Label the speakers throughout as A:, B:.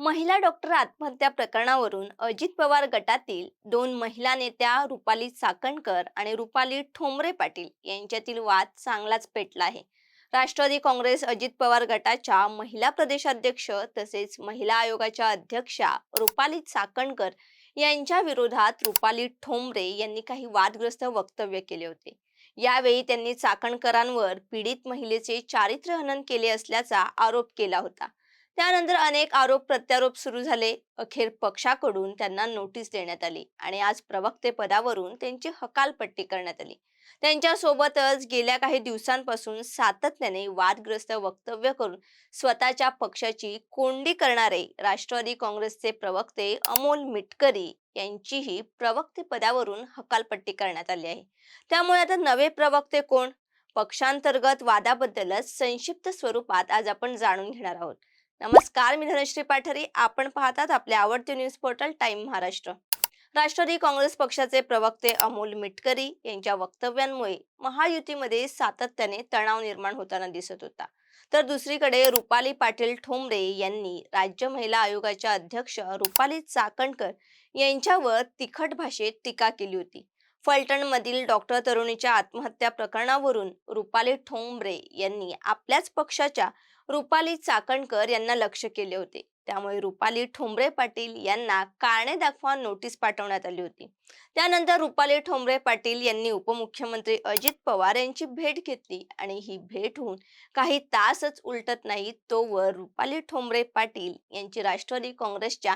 A: महिला डॉक्टर आत्महत्या प्रकरणावरून अजित पवार गटातील दोन महिला नेत्या रुपाली चाकणकर आणि रुपाली ठोंबरे पाटील यांच्यातील वाद चांगलाच पेटला आहे. राष्ट्रवादी काँग्रेस अजित पवार गटाच्या महिला प्रदेशाध्यक्ष तसेच महिला आयोगाच्या अध्यक्षा रुपाली चाकणकर यांच्या विरोधात रुपाली ठोंबरे यांनी काही वादग्रस्त वक्तव्य केले होते. यावेळी त्यांनी चाकणकरांवर पीडित महिलेचे चारित्र्य हनन केले असल्याचा आरोप केला होता. त्यानंतर अनेक आरोप प्रत्यारोप सुरू झाले. अखेर पक्षाकडून त्यांना नोटीस देण्यात आली आणि आज प्रवक्ते पदावरून त्यांची हकालपट्टी करण्यात आली. त्यांच्या सोबतच गेल्या काही दिवसांपासून सातत्याने वादग्रस्त वक्तव्य करून स्वतःच्या पक्षाची कोंडी करणारे राष्ट्रवादी काँग्रेसचे प्रवक्ते अमोल मिटकरी यांचीही प्रवक्ते पदावरून हकालपट्टी करण्यात आली आहे. त्यामुळे आता नवे प्रवक्ते कोण? पक्षांतर्गत वादाबद्दलच संक्षिप्त स्वरूपात आज आपण जाणून घेणार आहोत. नमस्कार मी धनश्री पाठरी. आपण पाहतात आपले आवडते news portal time Maharashtra. Rashtrawadi Congress पक्षाचे प्रवक्ते अमोल मिटकरी यांच्या वक्तव्यांमुळे महायुतीमध्ये सातत्याने तणाव निर्माण होताना दिसत होता. तर दुसरीकडे रुपाली पाटील ठोंबरे यांनी राज्य महिला आयोगाच्या अध्यक्ष रुपाली चाकणकर यांच्यावर तिखट भाषेत टीका केली होती. फलटणमधील डॉक्टर तरुणीच्या आत्महत्या प्रकरणावरून रुपाली ठोंबरे यांनी आपल्याच पक्षाच्या रुपाली चाकणकर यांना लक्ष केले होते. त्यामुळे रुपाली ठोंबरे पाटील यांना कारणे दाखवा नोटीस पाठवण्यात आली होती. त्यानंतर रुपाली ठोंबरे पाटील यांनी उपमुख्यमंत्री अजित पवार यांची भेट घेतली आणि ही भेट होऊन काही तासच उलटत नाही तोवर रुपाली ठोंबरे पाटील यांची राष्ट्रवादी काँग्रेसच्या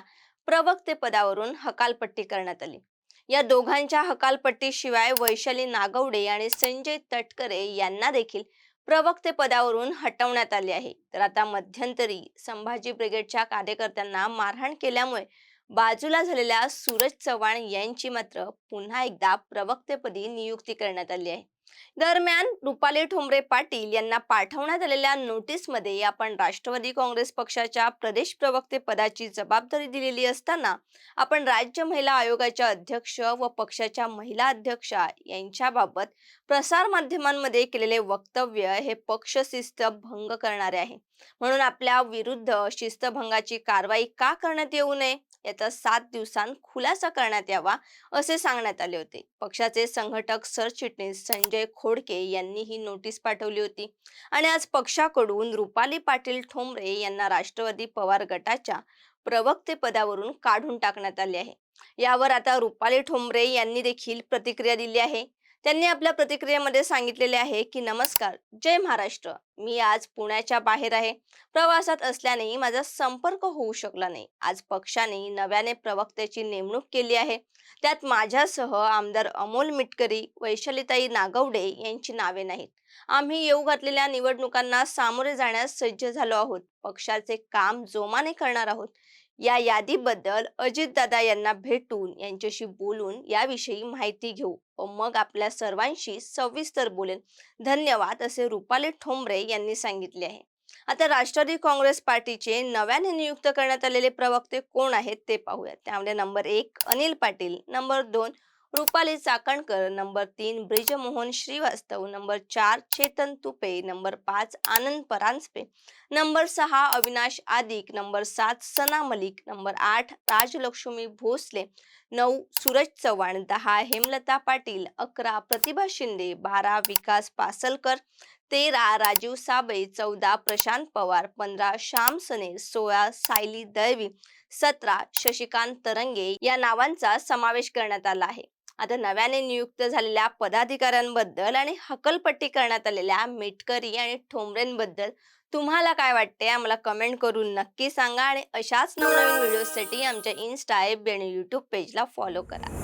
A: प्रवक्ते पदावरून हकालपट्टी करण्यात आली. या दोघांच्या हकालपट्टीशिवाय वैशाली नागवडे आणि संजय तटकरे यांना देखील प्रवक्ते पदावरून हटवण्यात आले आहे. तर आता मध्यंतरी संभाजी ब्रिगेडच्या कार्यकर्त्यांना मारहाण केल्यामुळे बाजूला झालेल्या सूरज चव्हाण यांची मात्र पुन्हा एकदा प्रवक्तेपदी नियुक्ती करण्यात आली आहे. दरम्यान रुपाली ठोंबरे पाटील यांना पाठवण्यात आलेल्या नोटीसमध्ये आपण राष्ट्रवादी काँग्रेस पक्षाच्या प्रदेश प्रवक्ते पदाची जबाबदारी दिलेली असताना आपण राज्य महिला आयोगाच्या अध्यक्ष व पक्षाच्या महिला अध्यक्षा यांच्याबाबत प्रसार माध्यमांमध्ये केलेले वक्तव्य हे पक्ष शिस्त भंग करणारे आहे. म्हणून आपल्या विरुद्ध शिस्तभंगाची कारवाई का करण्यात येऊ नये याचा सात दिवसांत खुलासा करण्यात यावा असे सांगण्यात आले होते. पक्षाचे संघटक सरचिटणीस संजय खोडके यांनी ही नोटीस पाठवली होती. आणि आज पक्षाकडून रुपाली पाटील ठोंबरे यांना राष्ट्रवादी पवार गटाच्या प्रवक्ते पदावरून काढून टाकण्यात आले आहे. यावर आता रुपाली ठोंबरे यांनी देखील प्रतिक्रिया दिली आहे. त्यांनी आपल्या प्रतिक्रियेमध्ये सांगितलेले आहे की नमस्कार जय महाराष्ट्र. मी आज पुण्याच्या बाहेर आहे. प्रवासात असल्याने माझा संपर्क होऊ शकला नाही. आज पक्षाने नव्याने प्रवक्त्याची नेमणूक केली आहे. त्यात माझ्यासह आमदार अमोल मिटकरी वैशालीताई नागवडे यांची नावे नाहीत. आम्ही येऊ घातलेल्या निवडणुकांना सामोरे जाण्यास सज्ज झालो आहोत. पक्षाचे काम जोमाने करणार आहोत. या यादीबद्दल अजितदादा यांना भेटून यांच्याशी बोलून याविषयी माहिती घेऊ. व मग आपल्या सर्वांशी सविस्तर बोलेन. धन्यवाद असे रुपाली ठोंबरे यांनी सांगितले आहे. आता राष्ट्रवादी काँग्रेस पार्टीचे नव्याने नियुक्त करण्यात आलेले प्रवक्ते कोण आहेत ते पाहूयात. त्यामध्ये नंबर एक अनिल पाटील नंबर दोन रुपाली चाकणकर नंबर तीन ब्रिजमोहन श्रीवास्तव नंबर चार चेतन तुपे नंबर पाच आनंद परांजपे नंबर सहा अविनाश आदिक नंबर सात सना मलिक नंबर आठ राजलक्ष्मी भोसले नऊ सूरज चव्हाण दहा हेमलता पाटील अकरा प्रतिभा शिंदे बारा विकास पासलकर तेरा राजीव साबळे चौदा प्रशांत पवार पंधरा श्याम सने सोळा सायली दळवी सतरा शशिकांत तरंगे या नावांचा समावेश करण्यात आला आहे. आता नव्याने नियुक्त झालेल्या पदाधिकाऱ्यांबद्दल आणि हकलपट्टी करण्यात आलेल्या मेटकरी आणि ठोंबरेंबद्दल तुम्हाला काय वाटते आम्हाला कमेंट करून नक्की सांगा आणि अशाच नवनवीन व्हिडिओसाठी आमच्या इन्स्टा एप आणि यूट्यूब पेजला फॉलो करा.